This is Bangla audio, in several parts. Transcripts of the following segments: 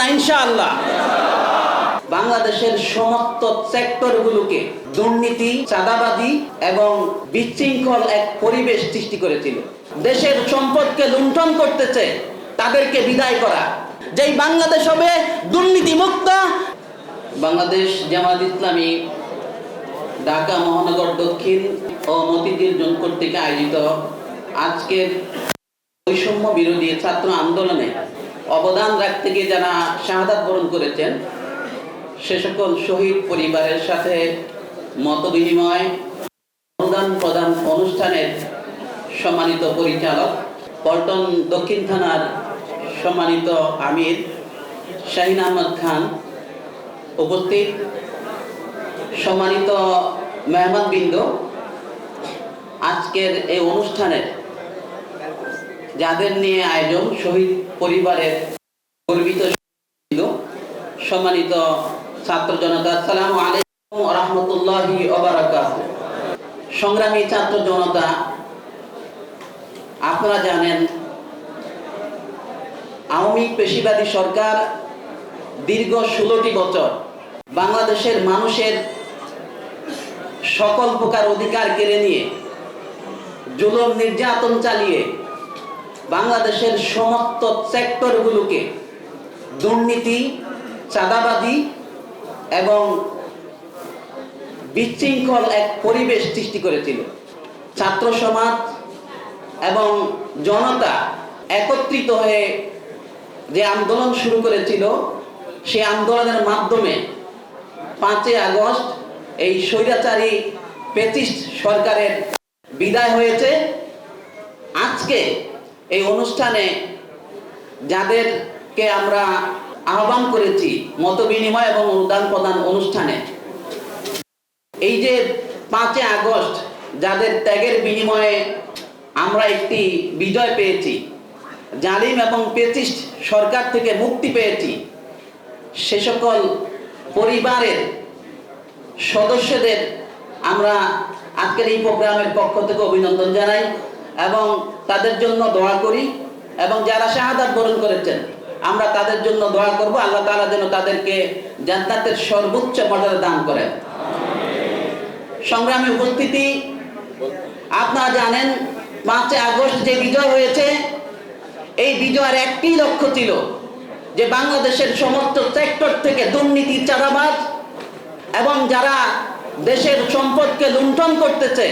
না, ইনশাআল্লাহ। বাংলাদেশের সমস্ত সেক্টরগুলোকে দুর্নীতি, চাঁদাবাজি এবং বিশৃঙ্খল এক পরিবেশ সৃষ্টি করেছিল। দেশের সম্পদকে লুণ্ঠন করতেছে, তাদেরকে বিদায় করা। যেই বাংলাদেশ হবে দুর্নীতি মুক্ত বাংলাদেশ জামাত ইসলামী ঢাকা, মহানগর, দক্ষিণ ও মতিঝিল জোন কর্তৃক আয়োজিত আজকের বৈষম্য বিরোধী ছাত্র আন্দোলনে অবদান রাখতে গিয়ে যারা শাহাদাত বরণ করেছেন, সে সকল শহীদ পরিবারের সাথে মত বিনিময় অনুদান প্রদান অনুষ্ঠানের সম্মানিত পরিচালক, পল্টন দক্ষিণ থানার সম্মানিত আমির শাহিন আহমদ খান উপস্থিত। সম্মানিত মেহমান বিন্দু আজকের এই অনুষ্ঠানের যাদের নিয়ে আয়োজন, শহীদ পরিবারের গর্বিত সম্মানিত ছাত্র জনতা সালাম আলাইকুম রহমতুল্লাহি সংগ্রামী ছাত্র জনতা, আপনারা জানেন, আওয়ামী পেশিবাদী সরকার দীর্ঘ ষোলোটি বছর বাংলাদেশের মানুষের সকল প্রকার অধিকার কেড়ে নিয়ে জুলুম, নির্যাতন চালিয়ে বাংলাদেশের সমস্ত সেক্টরগুলোকে দুর্নীতি, চাঁদাবাজি এবং বিশৃঙ্খল এক পরিবেশ সৃষ্টি করেছিল। ছাত্র সমাজ এবং জনতা একত্রিত হয়ে যে আন্দোলন শুরু করেছিল সেই আন্দোলনের মাধ্যমে পাঁচই আগস্ট এই স্বৈরাচারী পেচিস্ট সরকারের বিদায় হয়েছে। আজকে এই অনুষ্ঠানে যাদেরকে আমরা আহ্বান করেছি, মত বিনিময় এবং অনুদান প্রদান অনুষ্ঠানে, এই যে পাঁচে আগস্ট, যাদের ত্যাগের বিনিময়ে আমরা একটি বিজয় পেয়েছি, জালিম এবং পেচিস্ট সরকার থেকে মুক্তি পেয়েছি, সে সকল পরিবারের সদস্যদের আমরা আজকের এই প্রোগ্রামের পক্ষ থেকে অভিনন্দন জানাই। এবং তাদের জন্য দোয়া করি এবং যারা শাহাদাত বরণ করেছেন, আমরা তাদের জন্য দোয়া করব। আল্লাহ তাআলা যেন তাদেরকে জান্নাতের সর্বোচ্চ মর্যাদা দান করেন। সংগ্রামে উপস্থিতি, আপনারা জানেন পাঁচই আগস্ট যে বিজয় হয়েছে, এই বিজয়ের একটি লক্ষ্য ছিল যে বাংলাদেশের সমস্ত সেক্টর থেকে দুর্নীতি, চাঁদাবাজ এবং যারা দেশের সম্পদকে লুণ্ঠন করতেছে,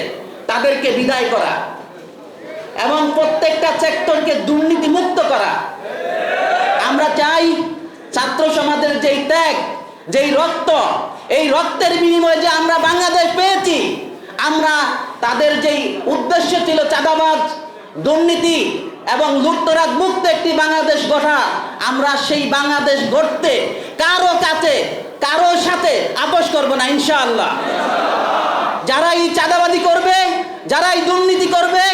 তাদেরকে বিদায় করা। এবং প্রত্যেকটা সেক্টরকে দুর্নীতি মুক্ত করা। আমরা চাই ছাত্র সমাজের যেই ত্যাগ, যেই রক্ত, এই রক্তের বিনিময়ে যে আমরা বাংলাদেশ পেয়েছি, আমরা তাদের যেই উদ্দেশ্য ছিল চাঁদাবাজ, দুর্নীতি এবং লুটতরাজ মুক্ত একটি বাংলাদেশ গঠা, আমরা সেই বাংলাদেশ গড়তে কারও কাছে, কারও সাথে আপোষ করব না, ইনশাআল্লাহ। যারা এই চাঁদাবাজি করবে যারাই দুর্নীতি করবে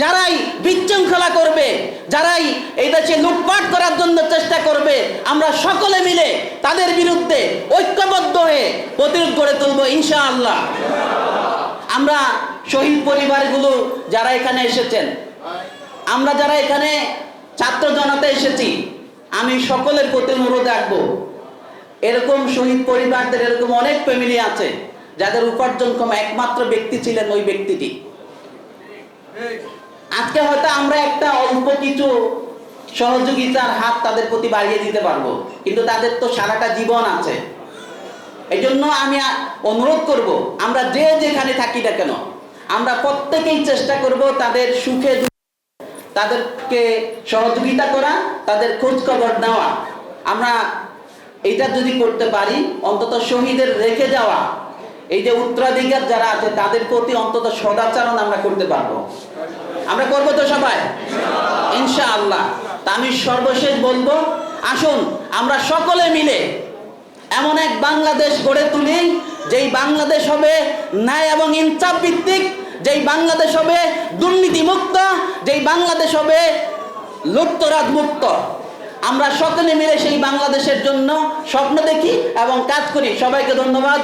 যারাই বিশৃঙ্খলা করবে, যারাই এই দেশে লুটপাট করার জন্য চেষ্টা করবে, আমরা সকলে মিলে তাদের বিরুদ্ধে ঐক্যবদ্ধ হয়ে প্রতিরোধ গড়ে তুলব ইনশাআল্লাহ। আমরা শহীদ পরিবারগুলো যারা এখানে এসেছেন, আমরা যারা এখানে ছাত্র জনতা এসেছি, আমি সকলের প্রতি অনুরোধ রাখব, এরকম শহীদ পরিবারদের এরকম অনেক ফ্যামিলি আছে, যাদের উপার্জনক্ষম একমাত্র ব্যক্তি ছিলেন ওই ব্যক্তিটি। আজকে হয়তো আমরা একটা অল্প কিছু সহযোগিতার হাত তাদের প্রতি বাড়িয়ে দিতে পারব। কিন্তু তাদের তো সারাটা জীবন আছে। এই জন্য আমি অনুরোধ করব, আমরা যে যেখানে থাকি না কেন, আমরা প্রত্যেকেই চেষ্টা করব তাদের সুখে তাদেরকে সহযোগিতা করা, তাদের খোঁজ খবর নেওয়া। আমরা এটা যদি করতে পারি, অন্তত শহীদের রেখে যাওয়া এই যে উত্তরাধিকার যারা আছে, তাদের প্রতি অন্তত সদাচরণ আমরা করতে পারব। আমরা করব তো সবাই? ইনশাআল্লাহ। তা আমি সর্বশেষ বলব, আসুন, আমরা সকলে মিলে এমন এক বাংলাদেশ গড়ে তুলি, যেই বাংলাদেশ হবে ন্যায় এবং ইনসাফ ভিত্তিক, যেই বাংলাদেশ হবে দুর্নীতি মুক্ত যেই বাংলাদেশ হবে লুপ্তরাজ মুক্ত আমরা সকলে মিলে সেই বাংলাদেশের জন্য স্বপ্ন দেখি এবং কাজ করি। সবাইকে ধন্যবাদ।